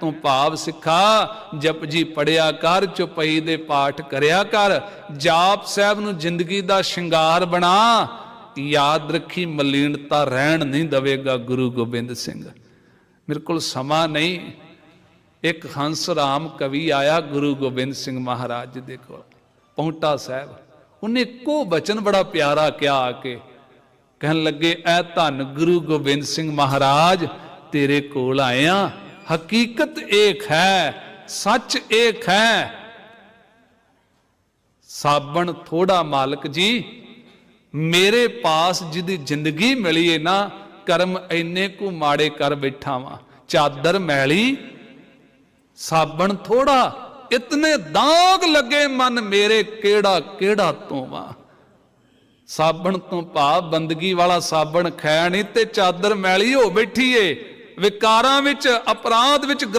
ਤੂੰ ਭਾਵ ਸਿੱਖਾ ਜਪਜੀ ਪੜਿਆ ਕਰ, ਚੁਪਈ ਦੇ ਪਾਠ ਕਰਿਆ ਕਰ, ਜਾਪ ਸਾਹਿਬ ਨੂੰ ਜ਼ਿੰਦਗੀ ਦਾ ਸ਼ਿੰਗਾਰ ਬਣਾ। ਯਾਦ ਰੱਖੀ ਮਲੀਨਤਾ ਰਹਿਣ ਨਹੀਂ ਦਵੇਗਾ ਗੁਰੂ ਗੋਬਿੰਦ ਸਿੰਘ। ਮੇਰੇ ਕੋਲ ਸਮਾਂ ਨਹੀਂ। ਇੱਕ ਹੰਸ ਰਾਮ ਕਵੀ ਆਇਆ ਗੁਰੂ ਗੋਬਿੰਦ ਸਿੰਘ ਮਹਾਰਾਜ ਜੀ ਦੇ ਕੋਲ, ਪੌਂਟਾ ਸਾਹਿਬ। ਉਹਨੇ ਇੱਕੋ ਬਚਨ ਬੜਾ ਪਿਆਰਾ ਕਿਹਾ ਆ ਕੇ, ਕਹਿਣ ਲੱਗੇ, ਐ ਧੰਨ ਗੁਰੂ ਗੋਬਿੰਦ ਸਿੰਘ ਮਹਾਰਾਜ, ਤੇਰੇ ਕੋਲ ਆਇਆ ਹਕੀਕਤ ਏਕ ਹੈ, ਸੱਚ ਏਕ ਹੈ। ਸਾਬਣ ਥੋੜਾ ਮਾਲਕ ਜੀ, ਮੇਰੇ ਪਾਸ ਜਿਹਦੀ ਜ਼ਿੰਦਗੀ ਮਿਲੀ ਏ ਨਾ, ਕਰਮ ਇੰਨੇ ਕੁ ਮਾੜੇ ਕਰ ਬੈਠਾ ਵਾਂ। ਚਾਦਰ ਮੈਲੀ, ਸਾਬਣ ਥੋੜਾ, ਇਤਨੇ ਦਾਗ ਲੱਗੇ ਮਨ ਮੇਰੇ ਕਿਹੜਾ ਕਿਹੜਾ ਧੋਵਾਂ ਸਾਬਣ ਤੋਂ ਭਾਵ ਬੰਦਗੀ ਵਾਲਾ ਸਾਬਣ ਖੈ ਨਹੀਂ ਤੇ ਚਾਦਰ ਮੈਲੀ ਹੋ ਬੈਠੀ ਏ। ਵਿਕਾਰਾਂ ਵਿੱਚ ਅਪਰਾਧ ਵਿੱਚ ਗ੍ਰਹਿ